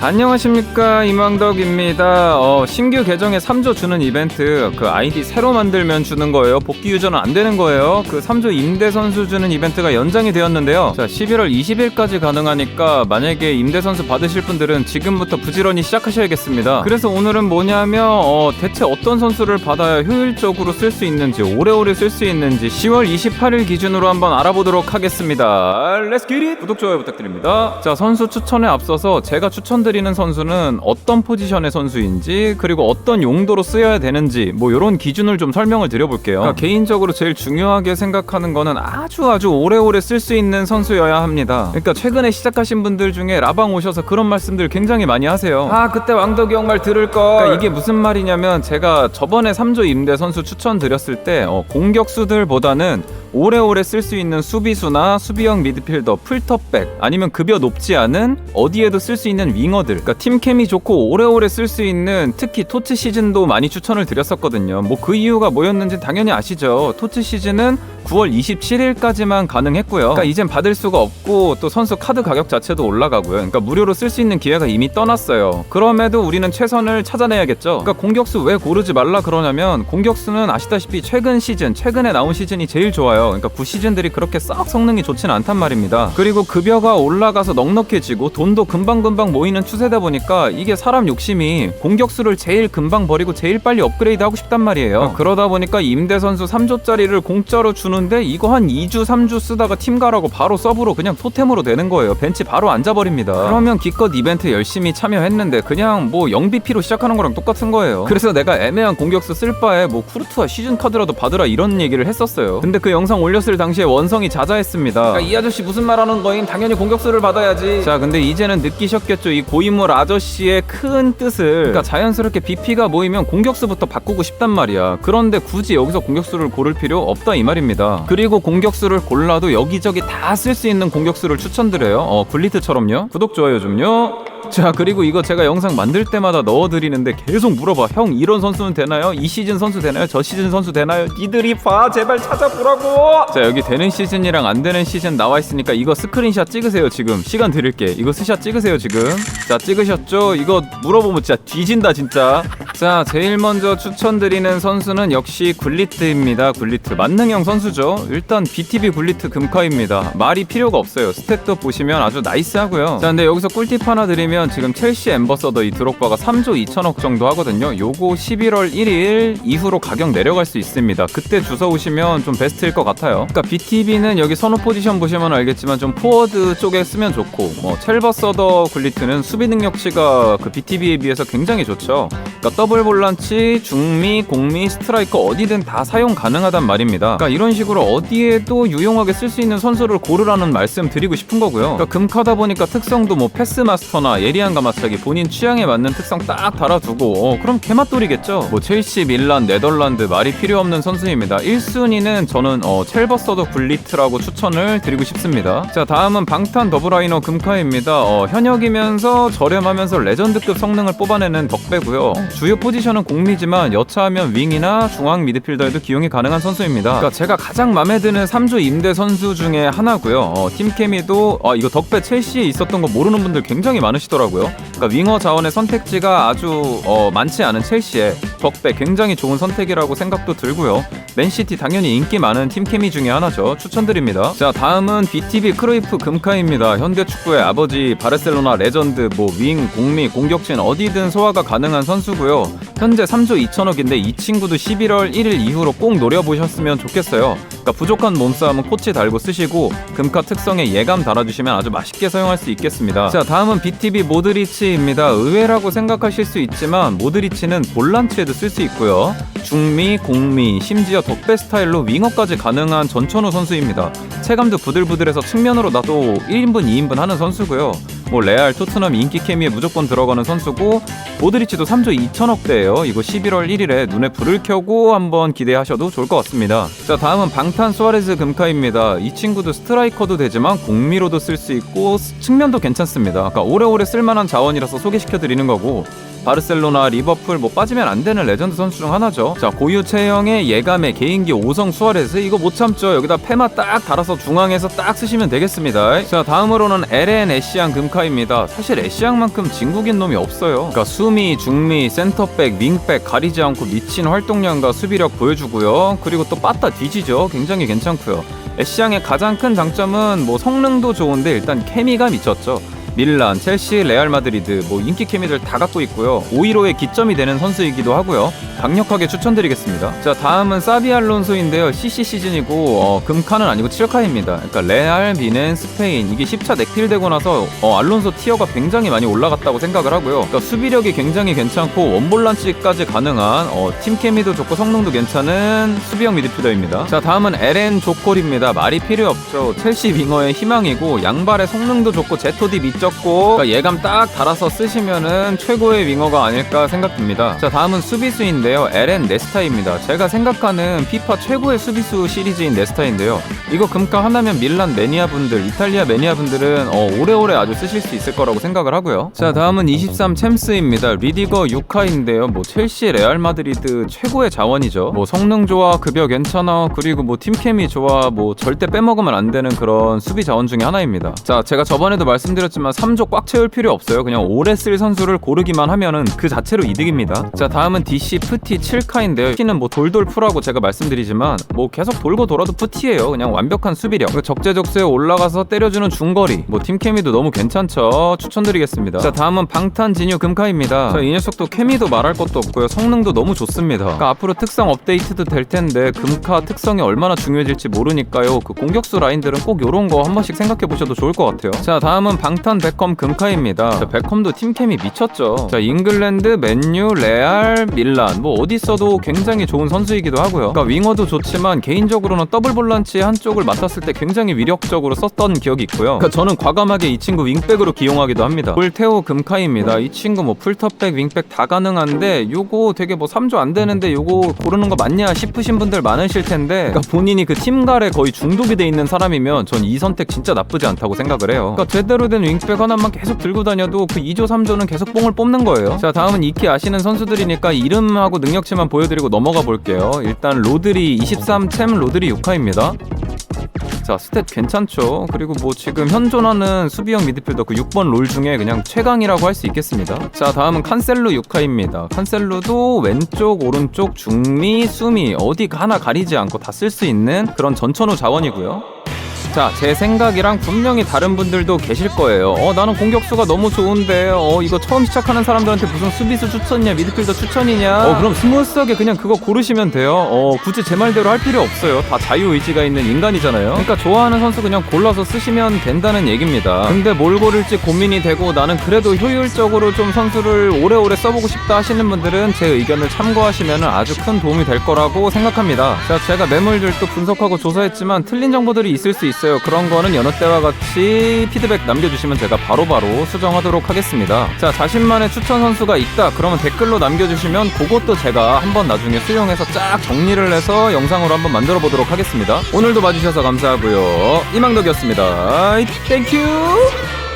안녕하십니까 이망덕입니다. 어, 신규 계정에 3조 주는 이벤트 그 아이디 새로 만들면 주는 거예요. 복귀 유저는 안 되는 거예요. 그 3조 임대 선수 주는 이벤트가 연장이 되었는데요. 자 11월 20일까지 가능하니까 만약에 임대 선수 받으실 분들은 지금부터 부지런히 시작하셔야겠습니다. 그래서 오늘은 뭐냐면 어, 대체 어떤 선수를 받아야 효율적으로 쓸 수 있는지 오래오래 쓸 수 있는지 10월 28일 기준으로 한번 알아보도록 하겠습니다. 렛츠 기릿 구독 좋아요 부탁드립니다. 자 선수 추천에 앞서서 제가 추천드 리는 선수는 어떤 포지션의 선수인지 그리고 어떤 용도로 쓰여야 되는지 뭐 이런 기준을 좀 설명을 드려볼게요. 그러니까 개인적으로 제일 중요하게 생각하는 거는 아주 아주 오래오래 쓸 수 있는 선수여야 합니다. 그러니까 최근에 시작하신 분들 중에 라방 오셔서 그런 말씀들 굉장히 많이 하세요. 아 그때 왕덕이 형 말 들을 거. 그러니까 이게 무슨 말이냐면 제가 저번에 3조 임대 선수 추천드렸을 때 어, 공격수들보다는 오래오래 쓸 수 있는 수비수나 수비형 미드필더, 풀터백 아니면 급여 높지 않은 어디에도 쓸 수 있는 윙어 들. 그러니까 팀 캠이 좋고 오래오래 쓸 수 있는 특히 토트 시즌도 많이 추천을 드렸었거든요. 뭐 그 이유가 뭐였는지 당연히 아시죠? 토트 시즌은 9월 27일까지만 가능했고요. 그러니까 이젠 받을 수가 없고 또 선수 카드 가격 자체도 올라가고요. 그러니까 무료로 쓸 수 있는 기회가 이미 떠났어요. 그럼에도 우리는 최선을 찾아내야겠죠. 그러니까 공격수 왜 고르지 말라 그러냐면 공격수는 아시다시피 최근 시즌 최근에 나온 시즌이 제일 좋아요. 그러니까 구시즌들이 그렇게 썩 성능이 좋진 않단 말입니다. 그리고 급여가 올라가서 넉넉해지고 돈도 금방금방 모이는 추세다 보니까 이게 사람 욕심이 공격수를 제일 금방 버리고 제일 빨리 업그레이드 하고 싶단 말이에요. 그러다 보니까 임대 선수 3조짜리를 공짜로 주는데 이거 한 2주 3주 쓰다가 팀 가라고 바로 서브로 그냥 토템으로 되는 거예요. 벤치 바로 앉아버립니다. 그러면 기껏 이벤트 열심히 참여했는데 그냥 뭐 0BP로 시작하는 거랑 똑같은 거예요. 그래서 내가 애매한 공격수 쓸 바에 뭐 쿠르투아 시즌 카드라도 받으라 이런 얘기를 했었어요. 근데 그 영상 올렸을 당시에 원성이 자자했습니다. 그러니까 이 아저씨 무슨 말 하는 거임? 당연히 공격수를 받아야지. 자 근데 이제는 느끼셨겠죠. 이 고 인물 아저씨의 큰 뜻을 그러니까 자연스럽게 BP가 모이면 공격수부터 바꾸고 싶단 말이야. 그런데 굳이 여기서 공격수를 고를 필요 없다 이 말입니다. 그리고 공격수를 골라도 여기저기 다 쓸 수 있는 공격수를 추천드려요. 어 굴리트처럼요. 구독 좋아요 좀요 자 그리고 이거 제가 영상 만들 때마다 넣어드리는데 계속 물어봐. 형 이런 선수는 되나요? 이 시즌 선수 되나요? 저 시즌 선수 되나요? 니들이 봐 제발 찾아보라고! 자 여기 되는 시즌이랑 안 되는 시즌 나와 있으니까 이거 스크린샷 찍으세요 지금. 시간 드릴게. 이거 스샷 찍으세요 지금. 자 찍으셨죠? 이거 물어보면 진짜 뒤진다 진짜. 자 제일 먼저 추천드리는 선수는 역시 굴리트입니다 굴리트. 만능형 선수죠. 일단 BTB 굴리트 금카입니다. 말이 필요가 없어요. 스탯도 보시면 아주 나이스하고요. 자 근데 여기서 꿀팁 하나 드리면 지금 첼시 엠버서더 이 드록바가 3조 2천억 정도 하거든요. 요거 11월 1일 이후로 가격 내려갈 수 있습니다. 그때 주워 오시면 좀 베스트일 것 같아요. 그러니까 BTB는 여기 선호 포지션 보시면 알겠지만 좀 포워드 쪽에 쓰면 좋고 뭐 첼버서더 굴리트는 수비 능력치가 그 BTB에 비해서 굉장히 좋죠 그러니까 더블 볼란치, 중미, 공미, 스트라이커 어디든 다 사용 가능하단 말입니다. 그러니까 이런 식으로 어디에도 유용하게 쓸 수 있는 선수를 고르라는 말씀 드리고 싶은 거고요. 그러니까 금카다 보니까 특성도 뭐 패스 마스터나 예리한 가마차기 본인 취향에 맞는 특성 딱 달아두고 어, 그럼 개맛돌이겠죠. 뭐 첼시, 밀란, 네덜란드 말이 필요 없는 선수입니다. 1순위는 저는 어, 첼버서더 굴리트라고 추천을 드리고 싶습니다. 자 다음은 방탄 더블라이너 금카입니다. 어, 현역이면서 저렴하면서 레전드급 성능을 뽑아내는 덕배고요. 주요 포지션은 공미지만 여차하면 윙이나 중앙 미드필더에도 기용이 가능한 선수입니다. 그러니까 제가 가장 마음에 드는 3조 임대 선수 중에 하나고요. 어, 팀 케미도 어, 이거 덕배 첼시에 있었던 거 모르는 분들 굉장히 많으시더라고요. 그러니까 윙어 자원의 선택지가 아주 어, 많지 않은 첼시에 덕배 굉장히 좋은 선택이라고 생각도 들고요. 맨시티 당연히 인기 많은 팀 케미 중에 하나죠. 추천드립니다. 자 다음은 BTB 크로이프 금카입니다. 현대 축구의 아버지 바르셀로나 레전드 뭐 윙, 공미, 공격진 어디든 소화가 가능한 선수 고요. 현재 3조 2천억인데 이 친구도 11월 1일 이후로 꼭 노려보셨으면 좋겠어요. 그러니까 부족한 몸싸움은 코치 달고 쓰시고 금카 특성에 예감 달아주시면 아주 맛있게 사용할 수 있겠습니다. 자 다음은 BTB 모드리치입니다. 의외라고 생각하실 수 있지만 모드리치는 볼란치에도 쓸 수 있고요. 중미, 공미, 심지어 덕배 스타일로 윙어까지 가능한 전천후 선수입니다. 체감도 부들부들해서 측면으로 나도 1인분, 2인분 하는 선수고요. 뭐 레알, 토트넘 인기 케미에 무조건 들어가는 선수고 모드리치도 3조 2천억대예요. 이거 11월 1일에 눈에 불을 켜고 한번 기대하셔도 좋을 것 같습니다. 자 다음은 방탄 수아레즈 금카입니다. 이 친구도 스트라이커도 되지만 공미로도 쓸 수 있고 측면도 괜찮습니다. 그러니까 오래오래 쓸만한 자원이라서 소개시켜 드리는 거고 바르셀로나, 리버풀 뭐 빠지면 안 되는 레전드 선수 중 하나죠. 자, 고유 체형의 예감의 개인기 5성 수아레스 이거 못 참죠. 여기다 페마 딱 달아서 중앙에서 딱 쓰시면 되겠습니다. 자, 다음으로는 LN 애쉬앙 금카입니다. 사실 애쉬앙만큼 진국인 놈이 없어요. 그러니까 수미, 중미, 센터백, 윙백 가리지 않고 미친 활동량과 수비력 보여주고요. 그리고 또 빠따 뒤지죠. 굉장히 괜찮고요. 애쉬앙의 가장 큰 장점은 뭐 성능도 좋은데 일단 케미가 미쳤죠. 밀란, 첼시, 레알 마드리드 뭐 인기 케미들 다 갖고 있고요. 515의 기점이 되는 선수이기도 하고요. 강력하게 추천드리겠습니다. 자, 다음은 사비 알론소인데요. CC 시즌이고 어, 금카는 아니고 7카입니다. 그러니까 레알, 미넨, 스페인 이게 10차 넥필되고 나서 어, 알론소 티어가 굉장히 많이 올라갔다고 생각을 하고요. 그러니까 수비력이 굉장히 괜찮고 원볼란치까지 가능한 어, 팀 케미도 좋고 성능도 괜찮은 수비형 미드필더입니다. 자, 다음은 LN 조콜입니다. 말이 필요 없죠. 첼시 윙어의 희망이고 양발의 성능도 좋고 제토디 미적 고 그러니까 예감 딱 달아서 쓰시면은 최고의 윙어가 아닐까 생각됩니다. 자, 다음은 수비수인데요. LN 네스타입니다. 제가 생각하는 피파 최고의 수비수 시리즈인 네스타인데요. 이거 금가 하나면 밀란 매니아 분들, 이탈리아 매니아 분들은 어, 오래오래 아주 쓰실 수 있을 거라고 생각을 하고요. 자, 다음은 23 챔스입니다. 리디거 6카인데요. 뭐 첼시, 레알 마드리드 최고의 자원이죠. 뭐 성능 좋아, 급여 괜찮아, 그리고 뭐 팀케미 좋아, 뭐 절대 빼먹으면 안 되는 그런 수비 자원 중에 하나입니다. 자, 제가 저번에도 말씀드렸지만 3조 꽉 채울 필요 없어요. 그냥 오래 쓸 선수를 고르기만 하면은 그 자체로 이득입니다. 자, 다음은 DC 푸티 7카인데요. 푸티는 뭐 돌돌 푸라고 제가 말씀드리지만 뭐 계속 돌고 돌아도 푸티예요. 그냥 완벽한 수비력. 그 적재적소에 올라가서 때려주는 중거리. 뭐 팀 케미도 너무 괜찮죠. 추천드리겠습니다. 자, 다음은 방탄 진유 금카입니다. 자, 이 녀석도 케미도 말할 것도 없고요. 성능도 너무 좋습니다. 그러니까 앞으로 특성 업데이트도 될 텐데 금카 특성이 얼마나 중요해질지 모르니까요. 그 공격수 라인들은 꼭 요런 거 한 번씩 생각해 보셔도 좋을 것 같아요. 자, 다음은 방탄 베컴 금카입니다. 자, 베컴도 팀케미 미쳤죠. 자, 잉글랜드, 맨유, 레알, 밀란 뭐 어디 있어도 굉장히 좋은 선수이기도 하고요. 그러니까 윙어도 좋지만 개인적으로는 더블 볼란치 한쪽을 맡았을 때 굉장히 위력적으로 썼던 기억이 있고요. 그러니까 저는 과감하게 이 친구 윙백으로 기용하기도 합니다. 볼테오 금카입니다. 이 친구 뭐 풀터백, 윙백 다 가능한데 요거 되게 뭐 3조 안 되는데 요거 고르는 거 맞냐 싶으신 분들 많으실 텐데 그러니까 본인이 그 팀갈에 거의 중독이 돼 있는 사람이면 전 이 선택 진짜 나쁘지 않다고 생각을 해요. 그러니까 제대로 된 윙백 하나만 계속 들고 다녀도 그 2조, 3조는 계속 뽕을 뽑는 거예요. 자, 다음은 익히 아시는 선수들이니까 이름하고 능력치만 보여드리고 넘어가 볼게요. 일단 로드리 23챔 로드리 6화입니다. 자 스탯 괜찮죠 그리고 뭐 지금 현존하는 수비형 미드필더 그 6번 롤 중에 그냥 최강이라고 할 수 있겠습니다 자 다음은 칸셀로 6화입니다 칸셀로도 왼쪽 오른쪽 중미 수미 어디 하나 가리지 않고 다 쓸 수 있는 그런 전천후 자원이고요 자, 제 생각이랑 분명히 다른 분들도 계실 거예요. 어, 나는 공격수가 너무 좋은데, 어, 이거 처음 시작하는 사람들한테 무슨 수비수 추천이냐, 미드필더 추천이냐. 어, 그럼 스무스하게 그냥 그거 고르시면 돼요. 어, 굳이 제 말대로 할 필요 없어요. 다 자유의지가 있는 인간이잖아요. 그러니까 좋아하는 선수 그냥 골라서 쓰시면 된다는 얘기입니다. 근데 뭘 고를지 고민이 되고 나는 그래도 효율적으로 좀 선수를 오래오래 써보고 싶다 하시는 분들은 제 의견을 참고하시면 아주 큰 도움이 될 거라고 생각합니다. 자, 제가 매물들도 분석하고 조사했지만 틀린 정보들이 있을 수 있어요. 그런 거는 여느 때와 같이 피드백 남겨주시면 제가 바로 바로 수정하도록 하겠습니다. 자, 자신만의 추천 선수가 있다. 그러면 댓글로 남겨주시면 그것도 제가 한번 나중에 수용해서 쫙 정리를 해서 영상으로 한번 만들어 보도록 하겠습니다. 오늘도 봐주셔서 감사하고요. 이망덕이었습니다. 땡큐!